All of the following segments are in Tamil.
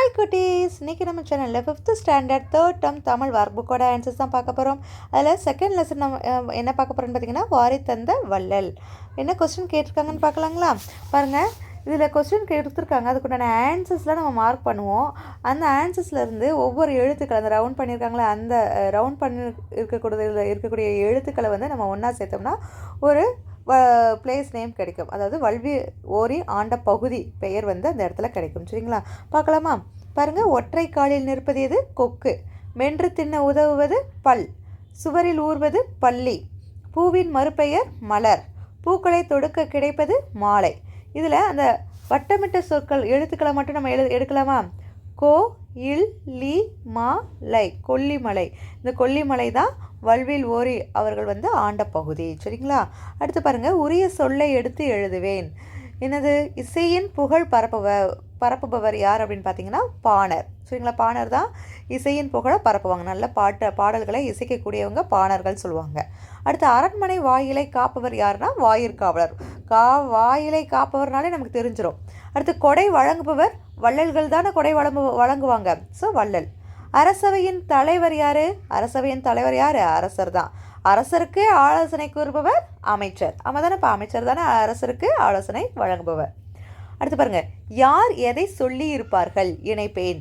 ஹாய் குட்டீஸ் இன்றைக்கி நம்ம சேனலில் fifth standard third term Tamil work புக்கோட ஆன்சர்ஸ் தான் பார்க்க போகிறோம் அதில் செகண்ட் லெசன் நம்ம என்ன பார்க்க போகிறோம்னு பார்த்தீங்கன்னா வாரி தந்த வள்ளல். என்ன கொஸ்டின் கேட்டிருக்காங்கன்னு பார்க்கலாங்களா? பாருங்கள் இதில் கொஸ்டின் எடுத்துருக்காங்க அதுக்குண்டான ஆன்சர்ஸ்லாம் நம்ம மார்க் பண்ணுவோம். அந்த ஆன்சர்ஸ்லேருந்து ஒவ்வொரு எழுத்துக்கள் அந்த ரவுண்ட் பண்ணியிருக்காங்களே அந்த ரவுண்ட் பண்ணி இருக்கக்கூடிய இருக்கக்கூடிய எழுத்துக்களை வந்து நம்ம ஒன்றா சேர்த்தோம்னா ஒரு பிளேஸ் நேம் கிடைக்கும். அதாவது வல்வி ஓரி ஆண்ட பகுதி பெயர் வந்து அந்த இடத்துல கிடைக்கும். சரிங்களா? பார்க்கலாமா? பாருங்கள் ஒற்றை காலில் நிற்பது எது? கொக்கு. மென்று தின்ன உதவுவது பல். சுவரில் ஊர்வது பள்ளி பூவின் மறுபெயர் மலர். பூக்களை தொடுக்க கிடைப்பது மாலை. இதில் அந்த வட்டமிட்ட சொற்கள் எழுத்துக்களை மட்டும் நம்ம எழு எடுக்கலாமா? கோ இல் லி மா லை. கொல்லிமலை. இந்த கொல்லிமலை தான் வல்வில் ஓரி அவர்கள் வந்து ஆண்ட பகுதி. சரிங்களா? அடுத்து பாருங்கள் உரிய சொல்லை எடுத்து எழுதுவேன். என்னது? இசையின் புகழ் பரப்புவ பரப்புபவர் யார் அப்படின்னு பார்த்தீங்கன்னா பாணர். சரிங்களா? பாணர் தான் இசையின் புகழை பரப்புவாங்க. நல்ல பாட்டு பாடல்களை இசைக்கக்கூடியவங்க பாணர்கள் சொல்லுவாங்க. அடுத்து அரண்மனை வாயிலை காப்பவர் யாருன்னா வாயிற்காவலர் கா வாயிலை காப்பவர்னாலே நமக்கு தெரிஞ்சிடும் அடுத்து கொடை வழங்குபவர் வள்ளல்கள் தானே கொடை வழங்கு வழங்குவாங்க. ஸோ வள்ளல். அரசவையின் தலைவர் யார்? அரசவையின் தலைவர் யார்? அரசர் தான். அரசருக்கு ஆலோசனை கூறுபவர் அமைச்சர். ஆமாம் தானே இப்போ அமைச்சர் தானே. அரசருக்கு ஆலோசனை வழங்குபவர். அடுத்து பாருங்கள் யார் எதை சொல்லி இருப்பார்கள் இணைப்பேன்.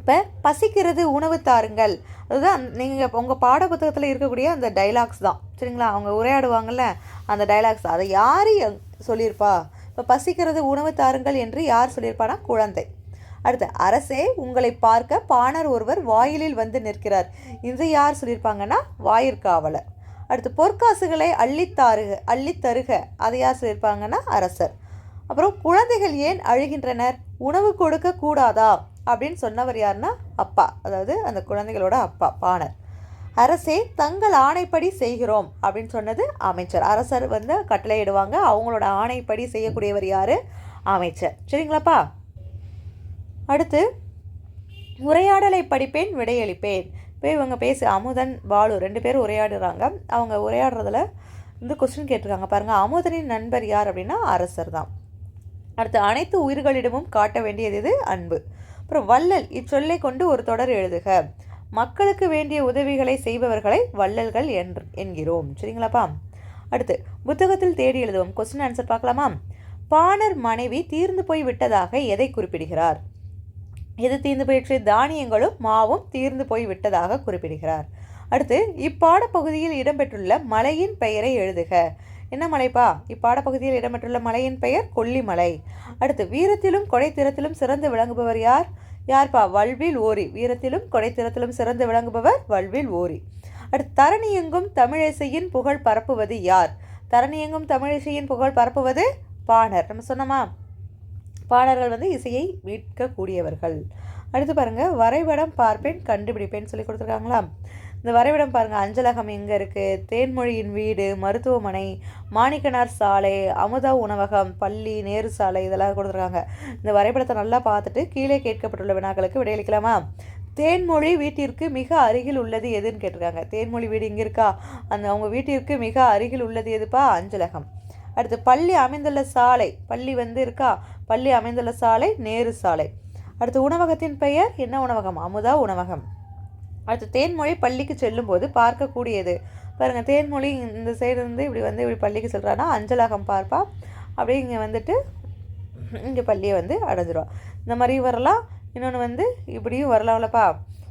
இப்போ பசிக்கிறது உணவு தாருங்கள். அதுதான் நீங்கள் உங்கள் பாட புத்தகத்தில் இருக்கக்கூடிய அந்த டைலாக்ஸ் தான். சரிங்களா? அவங்க உரையாடுவாங்கல்ல அந்த டைலாக்ஸ் அதை யார் சொல்லியிருப்பா? இப்போ பசிக்கிறது உணவு தாருங்கள் என்று யார் சொல்லியிருப்பானா? குழந்தை. அடுத்து அரசே உங்களை பார்க்க பாணர் ஒருவர் வாயிலில் வந்து நிற்கிறார். இது யார் சொல்லியிருப்பாங்கன்னா வாயிற்காவலர். அடுத்து பொற்காசுகளை அள்ளித்தாருக அள்ளித்தருக அதை யார் சொல்லியிருப்பாங்கன்னா அரசர். அப்புறம் குழந்தைகள் ஏன் அழுகின்றனர்? உணவு கொடுக்க கூடாதா? அப்படின்னு சொன்னவர் யாருன்னா அப்பா. அதாவது அந்த குழந்தைகளோட அப்பா பாணர். அரசே தங்கள் ஆணைப்படி செய்கிறோம். அப்படின்னு சொன்னது அமைச்சர். அரசர் வந்து கட்டளையிடுவாங்க அவங்களோட ஆணைப்படி செய்யக்கூடியவர் யார்? அமைச்சர். சரிங்களாப்பா? அடுத்து உரையாடலை படிப்பேன் விடையளிப்பேன். இப்போ இவங்க பேசு அமுதன் பாலு ரெண்டு பேரும் உரையாடுறாங்க. அவங்க உரையாடுறதுல இந்த கொஸ்டின் கேட்டிருக்காங்க. பாருங்கள் அமுதனின் நண்பர் யார் அப்படின்னா அரசர் தான். அடுத்து அனைத்து உயிர்களிடமும் காட்ட வேண்டியது இது அன்பு. அப்புறம் வள்ளல் இச்சொல்லை கொண்டு ஒரு தொடர் எழுதுக. மக்களுக்கு வேண்டிய உதவிகளை செய்பவர்களை வள்ளல்கள் என்று என்கிறோம். சரிங்களாப்பா? அடுத்து புத்தகத்தில் தேடி எழுதுவோம். கொஸ்டின் ஆன்சர் பார்க்கலாமா? பாணர் மனைவி தீர்ந்து போய் விட்டதாக எதை குறிப்பிடுகிறார்? எது தீர்ந்து போயிற்று. தானியங்களும் மாவும் தீர்ந்து போய் விட்டதாக குறிப்பிடுகிறார். அடுத்து இப்பாடப்பகுதியில் இடம்பெற்றுள்ள மலையின் பெயரை எழுதுக. என்ன மலைப்பா? இப்பாடப்பகுதியில் இடம்பெற்றுள்ள மலையின் பெயர் கொல்லிமலை. அடுத்து வீரத்திலும் கொடைத்திறத்திலும் சிறந்து விளங்குபவர் யார்? யார்ப்பா? வல்வில் ஓரி. வீரத்திலும் கொடைத்திறத்திலும் சிறந்து விளங்குபவர் வல்வில் ஓரி. அடுத்து தரணியெங்கும் தமிழிசையின் புகழ் பரப்புவது யார்? தரணியெங்கும் தமிழிசையின் புகழ் பரப்புவது பாணர். நம்ம சொன்னோமா? பாடல்கள் வந்து இசையை மீட்கக்கூடியவர்கள். அடுத்து பாருங்கள் வரைபடம் பார்ப்பேன் கண்டுபிடிப்பேன் சொல்லி கொடுத்துருக்காங்களா? இந்த வரைபடம் பாருங்கள் அஞ்சலகம் எங்கே இருக்குது தேன்மொழியின் வீடு மருத்துவமனை மாணிக்கனார் சாலை அமுதா உணவகம் பள்ளி நேரு சாலை இதெல்லாம் கொடுத்துருக்காங்க. இந்த வரைபடத்தை நல்லா பார்த்துட்டு கீழே கேட்கப்பட்டுள்ள வினாக்களுக்கு விடையளிக்கலாமா? தேன்மொழி வீட்டிற்கு மிக அருகில் உள்ளது எதுன்னு கேட்டிருக்காங்க. தேன்மொழி வீடு இங்கே இருக்கா? அந்த அவங்க வீட்டிற்கு மிக அருகில் உள்ளது எதுப்பா? அஞ்சலகம். அடுத்து பள்ளி அமைந்துள்ள சாலை. பள்ளி வந்து இருக்கா? பள்ளி அமைந்துள்ள சாலை நேரு சாலை. அடுத்து உணவகத்தின் பெயர் என்ன உணவகம்? அமுதா உணவகம். அடுத்து தேன்மொழி பள்ளிக்கு செல்லும்போது பார்க்கக்கூடியது. பாருங்கள் தேன்மொழி இந்த சைடு இருந்து இப்படி வந்து இப்படி பள்ளிக்கு செல்றான்னா அஞ்சலகம் பார்ப்பா. அப்படியே இங்கே வந்துட்டு இங்கே பள்ளியை வந்து அடைஞ்சிரும் இந்த மாதிரி வரலாம். இன்னொன்று வந்து இப்படியும் வரலாம்லப்பா.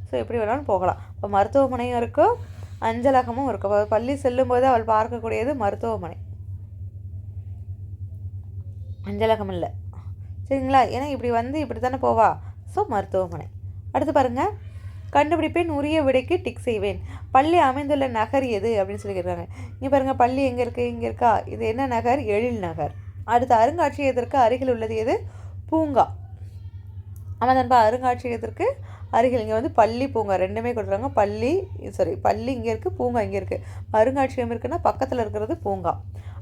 ஸோ எப்படி வேணாலும் போகலாம். இப்போ மருத்துவமனையும் இருக்கும் அஞ்சலகமும் இருக்கும் பள்ளி செல்லும்போது அவள் பார்க்கக்கூடியது மருத்துவமனை. அஞ்சலகம் இல்லை சரிங்களா? ஏன்னா இப்படி வந்து இப்படி தானே போவா? ஸோ மருத்துவமனை. அடுத்து பாருங்கள் கண்டுபிடிப்பேன் உரிய விடைக்கு டிக் செய்வேன். பள்ளி அமைந்துள்ள நகர் எது? அப்படின்னு சொல்லி கேட்குறாங்க இங்கே பாருங்கள் பள்ளி எங்கே இருக்குது இங்கே இருக்கா? இது என்ன நகர்? எழில் நகர். அடுத்து அருங்காட்சியகத்திற்கு அருகில் உள்ளது எது? பூங்கா. ஆமாம் தான்ப்பா அருங்காட்சியகத்திற்கு அருகில் இங்கே வந்து பள்ளி பூங்கா ரெண்டுமே கொடுக்குறாங்க. பள்ளி சாரி பள்ளி இங்கே இருக்குது பூங்கா இங்கே இருக்குது அருங்காட்சியகம் இருக்குன்னா பக்கத்தில் இருக்கிறது பூங்கா.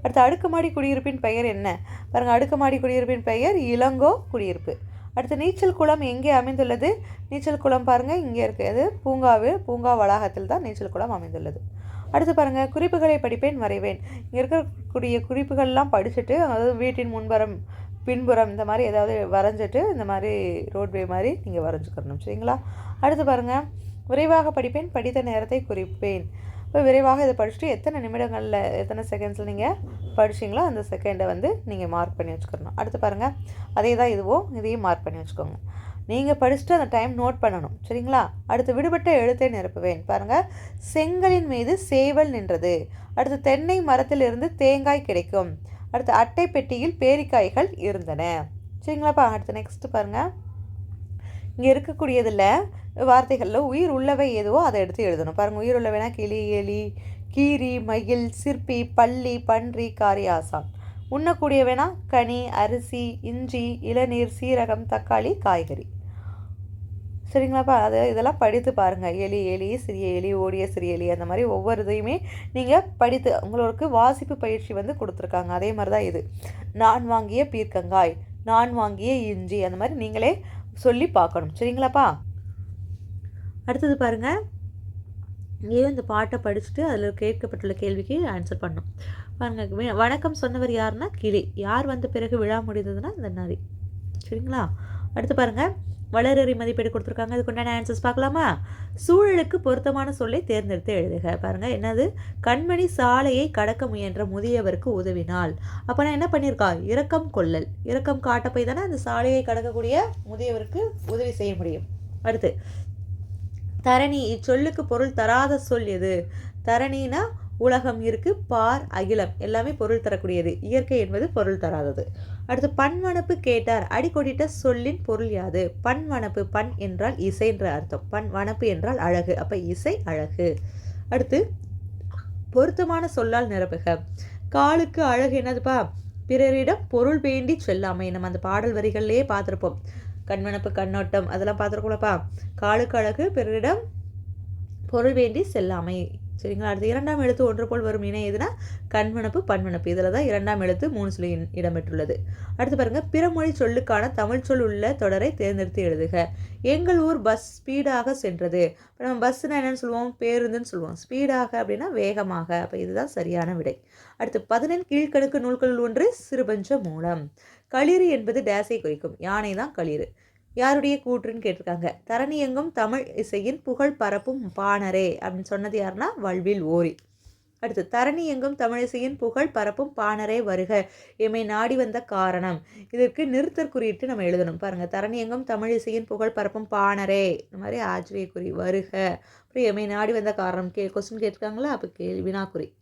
அடுத்து அடுக்குமாடி குடியிருப்பின் பெயர் என்ன? பாருங்கள் அடுக்குமாடி குடியிருப்பின் பெயர் இளங்கோ குடியிருப்பு. அடுத்து நீச்சல் குளம் எங்கே அமைந்துள்ளது? நீச்சல் குளம் பாருங்கள் இங்கே இருக்குது அது பூங்காவில் பூங்கா வளாகத்தில் தான் நீச்சல் குளம் அமைந்துள்ளது. அடுத்து பாருங்கள் குறிப்புகளை படிப்பேன் வரைவேன். இங்கே இருக்கக்கூடிய குறிப்புகள்லாம் படிச்சுட்டு அதாவது வீட்டின் முன்புறம் பின்புறம் இந்த மாதிரி ஏதாவது வரைஞ்சிட்டு இந்த மாதிரி ரோட்வே மாதிரி நீங்கள் வரைஞ்சிக்கிறணும் சரிங்களா? அடுத்து பாருங்கள் விரைவாக படிப்பேன் படித்த நேரத்தை குறிப்பேன். இப்போ விரைவாக இதை படிச்சுட்டு எத்தனை நிமிடங்களில் எத்தனை செகண்ட்ஸில் நீங்கள் படிச்சிங்களோ அந்த செகண்டை வந்து நீங்கள் மார்க் பண்ணி வச்சுக்கணும். அடுத்து பாருங்கள் அதே தான் இதுவும் இதையும் மார்க் பண்ணி வச்சுக்கோங்க. நீங்கள் படிச்சுட்டு அந்த டைம் நோட் பண்ணணும். சரிங்களா? அடுத்து விடுபட்ட எழுத்தை நிரப்புவேன். பாருங்கள் செங்கலின் மீது சேவல் நின்றது. அடுத்து தென்னை மரத்திலிருந்து தேங்காய் கிடைக்கும். அடுத்து அட்டை பெட்டியில் பேரிக்காய்கள் இருந்தன. சரிங்களாப்பா? அடுத்து நெக்ஸ்ட்டு பாருங்கள் இங்கே இருக்கக்கூடியதில் வார்த்தைகளில் உயிர் உள்ளவை எதுவோ அதை எடுத்து எழுதணும். பாருங்கள் உயிர் உள்ளவைனா கிளி எலி கீரி மயில் சிற்பி பள்ளி பன்றி காரியாசான் உண்ணக்கூடியவைனா கனி அரிசி இஞ்சி இளநீர் சீரகம் தக்காளி காய்கறி. சரிங்களாப்பா? அது இதெல்லாம் படித்து பாருங்கள் எலி எலி சிறிய எலி ஓடிய சிறிய எலி அந்த மாதிரி ஒவ்வொரு இதையுமே நீங்கள் படித்து உங்களுக்கு வாசிப்பு பயிற்சி வந்து கொடுத்துருக்காங்க. அதே மாதிரி தான் இது. நான் வாங்கிய பீர்க்கங்காய் நான் வாங்கிய இஞ்சி அந்த மாதிரி நீங்களே சொல்லி பார்க்கணும். சரிங்களாப்பா? அடுத்தது பாருங்கள் இங்கேயும் இந்த பாட்டை படிச்சுட்டு அதில் கேட்கப்பட்டுள்ள கேள்விக்கு ஆன்சர் பண்ணும் பாருங்க வணக்கம் சொன்னவர் யாருன்னா கிளி. யார் வந்த பிறகு விழா முடிந்ததுன்னா இந்த நரி. சரிங்களா? அடுத்து பாருங்கள் வளரறி மதிப்பீடு கொடுத்துருக்காங்க. அதுக்குண்டான ஆன்சர்ஸ் பார்க்கலாமா? சூழலுக்கு பொருத்தமான சொல்லை தேர்ந்தெடுத்து எழுதுக. பாருங்கள் என்னது? கண்மணி சாலையை கடக்க முயன்ற முதியவருக்கு உதவினால். அப்போ நான் என்ன பண்ணியிருக்கா? இரக்கம் கொள்ளல். இரக்கம் காட்ட போய் தானே அந்த சாலையை கடக்கக்கூடிய முதியவருக்கு உதவி செய்ய முடியும். அடுத்து தரணி இச்சொல்லுக்கு பொருள் தராத சொல் எது? தரணினா உலகம் இருக்கு பார் அகிலம். எல்லாமே பொருள் தரக்கூடியது. இயற்கை என்பது பொருள் தராதது. அடுத்து பண்வனப்பு கேட்டார். அடிக்கொடிட்ட சொல்லின் பொருள் யாது? பண்வனப்பு பண் என்றால் இசை என்ற அர்த்தம். பண் வனப்பு என்றால் அழகு. அப்போ இசை அழகு. அடுத்து பொருத்தமான சொல்லால் நிரப்புக. காலுக்கு அழகு என்னதுப்பா? பிறரிடம் பொருள் வேண்டி சொல்லாமை. நம்ம அந்த பாடல் வரிகள்லேயே பார்த்துருப்போம் கண்மணப்பு கண்ணோட்டம் அதெல்லாம் பார்த்துருக்கோம்லப்பா காலுக்கு அழகு பிறரிடம் பொருள் வேண்டி செல்லாமை. சரிங்களா? அடுத்து இரண்டாம் எழுத்து ஒன்று போல் வரும் இணை எதுனா? கண்மணப்பு பன்மணப்பு. இதில் தான் இரண்டாம் எழுத்து மூணு சொல்லி இடம்பெற்றுள்ளது. அடுத்து பாருங்கள் பிறமொழி சொல்லுக்கான தமிழ் சொல் உள்ள தொடரை தேர்ந்தெடுத்து எழுதுக. எங்கள் ஊர் பஸ் ஸ்பீடாக சென்றது. இப்போ நம்ம பஸ்ஸுனா என்னென்னு சொல்லுவோம்? பேருந்துன்னு சொல்லுவோம். ஸ்பீடாக அப்படின்னா வேகமாக. அப்போ இதுதான் சரியான விடை. அடுத்து பதினெண் கீழ்கணக்கு நூல்கள் ஒன்று சிறுபஞ்ச மூலம் களிறு என்பது டேஸை குறிக்கும். யானை தான் களிறு. யாருடைய கூற்றுன்னு கேட்டிருக்காங்க. தரணி எங்கும் தமிழ் இசையின் புகழ் பரப்பும் பாணரே அப்படின்னு சொன்னது யாருன்னா வல்வில் ஓரி. அடுத்து தரணி எங்கும் தமிழிசையின் புகழ் பரப்பும் பாணரே வருக எம்மை நாடி வந்த காரணம். இதற்கு நிறுத்தற் குறியிட்டு நம்ம எழுதணும். பாருங்கள் தரணி எங்கும் தமிழிசையின் புகழ் பரப்பும் பாணரே. இந்த மாதிரி ஆச்சரிய குறி வருக அப்புறம் எம்மை நாடி வந்த காரணம் கே கொஸ்டின் கேட்டிருக்காங்களா? அப்போ கேள்வி வினாக்குறி.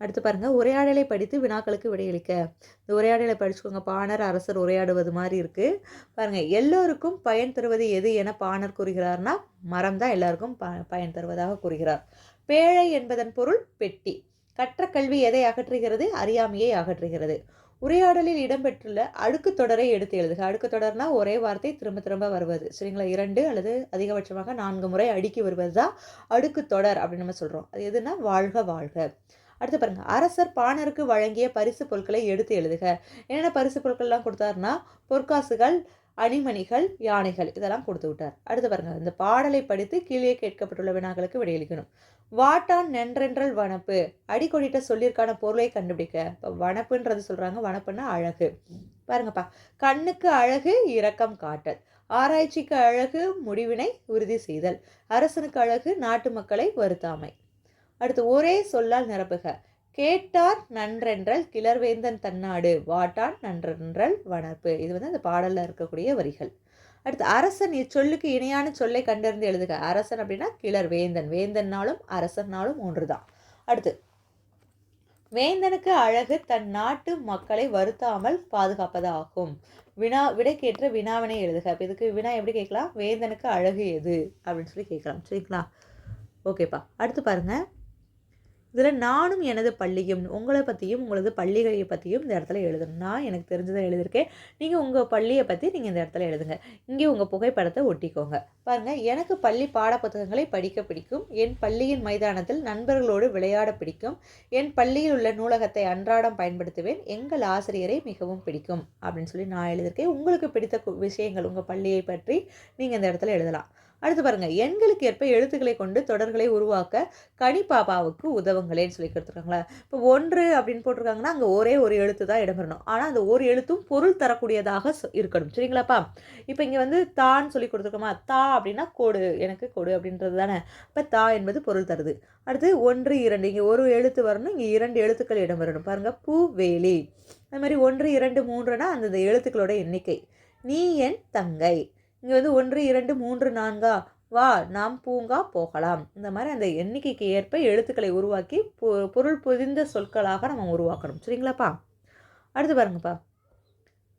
அடுத்து பாருங்கள் உரையாடலை படித்து வினாக்களுக்கு விடையளிக்க. இந்த உரையாடலை படிச்சுக்கோங்க. பாணர் அரசர் உரையாடுவது மாதிரி இருக்குது பாருங்கள் எல்லோருக்கும் பயன் தருவது எது என பாணர் கூறுகிறார்னா மரம் தான் எல்லாருக்கும் ப பயன் தருவதாக கூறுகிறார். பேழை என்பதன் பொருள் பெட்டி. கற்ற கல்வி எதை அகற்றுகிறது? அறியாமையை அகற்றுகிறது. உரையாடலில் இடம்பெற்றுள்ள அடுக்கு தொடரை எடுத்து எழுதுக. அடுக்கு தொடர்னா ஒரே வார்த்தை திரும்ப திரும்ப வருவது. சரிங்களா? இரண்டு அல்லது அதிகபட்சமாக நான்கு முறை அடுக்கி வருவது தான் அடுக்கு தொடர் அப்படின்னு நம்ம சொல்கிறோம் அது எதுனா வாழ்க வாழ்க. அடுத்து பாருங்க. அரசர் பாணருக்கு வழங்கிய பரிசு பொருட்களை எடுத்து எழுதுக. என்னென்ன பரிசு பொருட்கள்லாம் கொடுத்தாருன்னா பொற்காசுகள் அணிமணிகள் யானைகள் இதெல்லாம் கொடுத்து விட்டார். அடுத்து பாருங்க. இந்த பாடலை படித்து கீழே கேட்கப்பட்டுள்ள வினாக்களுக்கு விடையளிக்கணும். வாட்டான் நென்றென்றல் வனப்பு. அடிக்கொடிட்ட சொல்லியிருக்கான பொருளை கண்டுபிடிக்க. இப்போ வனப்புன்றது சொல்கிறாங்க வனப்புன்னா அழகு. பாருங்கப்பா. கண்ணுக்கு அழகு இரக்கம் காட்டல். ஆராய்ச்சிக்கு அழகு முடிவினை உறுதி செய்தல். அரசனுக்கு அழகு நாட்டு மக்களை வருத்தாமை. அடுத்து ஒரே சொல்லால் நிரப்புக. கேட்டார் நன்றென்றல் கிளர்வேந்தன் தன்னாடு. வாட்டான் நன்றென்றல் வனர்ப்பு இது வந்து அந்த பாடலில் இருக்கக்கூடிய வரிகள். அடுத்து அரசன் இச்சொல்லுக்கு இணையான சொல்லை கண்டறிந்து எழுதுக. அரசன் அப்படின்னா கிளர் வேந்தன் வேந்தன்னாலும் அரசன்னாலும் ஒன்று தான் அடுத்து வேந்தனுக்கு அழகு தன் நாட்டு மக்களை வருத்தாமல் பாதுகாப்பதாகும். வினா விடைக்கேற்ற வினாவினை எழுதுக. இப்போ இதுக்கு வினா எப்படி கேட்கலாம்? வேந்தனுக்கு அழகு எது? அப்படின்னு சொல்லி கேட்கலாம். சரிங்களா? ஓகேப்பா. அடுத்து பாருங்கள் இதில் நானும் எனது பள்ளியும் உங்களை பற்றியும் உங்களது பள்ளிகளை பற்றியும் இந்த இடத்துல எழுதணும். நான் எனக்கு தெரிஞ்சதை எழுதியிருக்கேன். நீங்கள் உங்கள் பள்ளியை பற்றி நீங்கள் இந்த இடத்துல எழுதுங்க. இங்கே உங்கள் புகைப்படத்தை ஒட்டிக்கோங்க. பாருங்கள் எனக்கு பள்ளி பாடப்புத்தகங்களை படிக்க பிடிக்கும். என் பள்ளியின் மைதானத்தில் நண்பர்களோடு விளையாட பிடிக்கும். என் பள்ளியில் உள்ள நூலகத்தை அன்றாடம் பயன்படுத்துவேன். எங்கள் ஆசிரியரை மிகவும் பிடிக்கும். அப்படின்னு சொல்லி நான் எழுதியிருக்கேன். உங்களுக்கு பிடித்த விஷயங்கள் உங்கள் பள்ளியை பற்றி நீங்கள் இந்த இடத்துல எழுதலாம். அடுத்து பாருங்கள் எண்களுக்கு ஏற்ப எழுத்துக்களை கொண்டு தொடர்களை உருவாக்க கணிப்பாப்பாவுக்கு உதவுங்களேன்னு சொல்லி கொடுத்துருக்காங்களா? இப்போ ஒன்று அப்படின்னு போட்டிருக்காங்கன்னா அங்கே ஒரே ஒரு எழுத்து தான் இடம்பெறணும். ஆனால் அந்த ஒரு எழுத்தும் பொருள் தரக்கூடியதாக இருக்கணும். சரிங்களாப்பா? இப்போ இங்கே வந்து தான்னு சொல்லி கொடுத்துருக்கோமா? தா அப்படின்னா கொடு எனக்கு கொடு அப்படின்றது தானே? இப்போ தா என்பது பொருள் தருது. அடுத்து ஒன்று இரண்டு இங்கே ஒரு எழுத்து வரணும் இங்கே இரண்டு எழுத்துக்கள் இடம் வரணும் பாருங்கள் பூவேலி. அது மாதிரி ஒன்று இரண்டு மூன்றுனா அந்த எழுத்துக்களோட எண்ணிக்கை. நீ என் தங்கை. இங்கே வந்து ஒன்று இரண்டு மூன்று நான்கா. வா நாம் பூங்கா போகலாம். இந்த மாதிரி அந்த எண்ணிக்கைக்கு ஏற்ப எழுத்துக்களை உருவாக்கி பொ- பொருள் புதிந்த சொற்களாக நம்ம உருவாக்கணும். சரிங்களாப்பா? அடுத்து பாருங்கப்பா.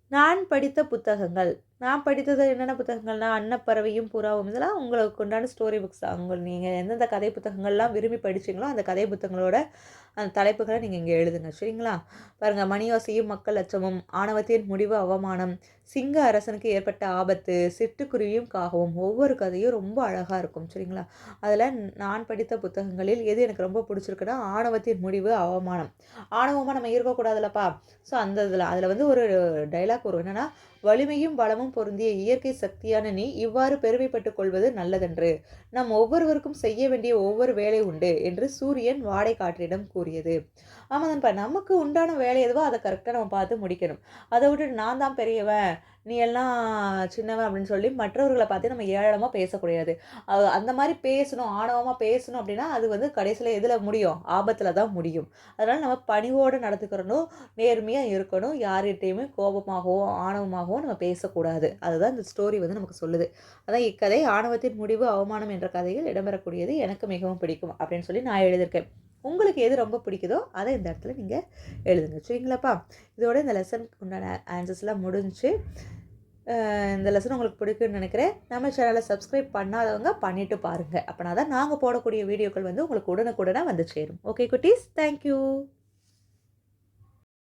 நான் படித்த புத்தகங்கள். நான் படித்தது என்னென்ன புத்தகங்கள்னா அன்னப்பறவையும் புறாவும். இதெல்லாம் உங்களுக்கு உண்டான ஸ்டோரி புக்ஸ் தான். உங்கள் நீங்கள் எந்தெந்த கதை புத்தகங்கள்லாம் விரும்பி படிச்சிங்களோ அந்த கதை புத்தகங்களோட அந்த தலைப்புகளை நீங்கள் இங்கே எழுதுங்க. சரிங்களா? பாருங்கள் மணியோசையும் மக்கள் அச்சமும் ஆணவத்தின் முடிவு அவமானம் சிங்க அரசனுக்கு ஏற்பட்ட ஆபத்து சிட்டுக்குருவியும் காகவும் ஒவ்வொரு கதையும் ரொம்ப அழகாக இருக்கும். சரிங்களா? அதில் நான் படித்த புத்தகங்களில் எது எனக்கு ரொம்ப பிடிச்சிருக்குன்னா ஆணவத்தின் முடிவு அவமானம். ஆணவமாக நம்ம இருக்கக்கூடாதுலப்பா. ஸோ அந்த இதில் அதில் வந்து ஒரு டைலாக் வரும். என்னென்னா வலிமையும் பலமும் பொருந்திய இயற்கை சக்தியான நீ இவ்வாறு பெருமைப்பட்டுக் கொள்வது நல்லதென்று. நம் ஒவ்வொருவருக்கும் செய்ய வேண்டிய ஒவ்வொரு வேலை உண்டு என்று சூரியன் வாடை காற்றிடம் கூறியது. ஆமாதான்ப்பா நமக்கு உண்டான வேலை எதுவோ அதை கரெக்டாக நம்ம பார்த்து முடிக்கணும். அதை விட்டுட்டு நான் தான் பெரியவன் நீ எல்லாம் சின்னவன் அப்படின்னு சொல்லி மற்றவர்களை பார்த்து நம்ம ஏழமாக பேசக்கூடாது. அந்த மாதிரி பேசணும் ஆணவமாக பேசணும் அப்படின்னா அது வந்து கடைசியில் எதில் முடியும்? ஆபத்தில் தான் முடியும். அதனால் நம்ம பணிவோடு நடந்துக்கிறணும் நேர்மையாக இருக்கணும் யார்கிட்டையுமே கோபமாகவோ ஆணவமாகவோ நம்ம பேசக்கூடாது. அதுதான் இந்த ஸ்டோரி வந்து நமக்கு சொல்லுது. அதான் இக்கதை ஆணவத்தின் முடிவு அவமானம் என்ற கதையில் இடம்பெறக்கூடியது எனக்கு மிகவும் பிடிக்கும் அப்படின்னு சொல்லி நான் எழுதியிருக்கேன். உங்களுக்கு எது ரொம்ப பிடிக்குதோ அதை இந்த இடத்துல நீங்கள் எழுதுங்க. சரிங்களாப்பா? இதோட இந்த லெசன் உண்டான ஆன்சர்ஸ்லாம் முடிஞ்சு இந்த லெசன் உங்களுக்கு பிடிக்குன்னு நினைக்கிறேன். நம்ம சேனலை சப்ஸ்கிரைப் பண்ணாதவங்க பண்ணிவிட்டு பாருங்கள் அப்படின்னா தான் நாங்கள் போடக்கூடிய வீடியோக்கள் வந்து உங்களுக்கு உடனுக்குடனே வந்து சேரும். ஓகே குட்டீஸ்? தேங்க்யூ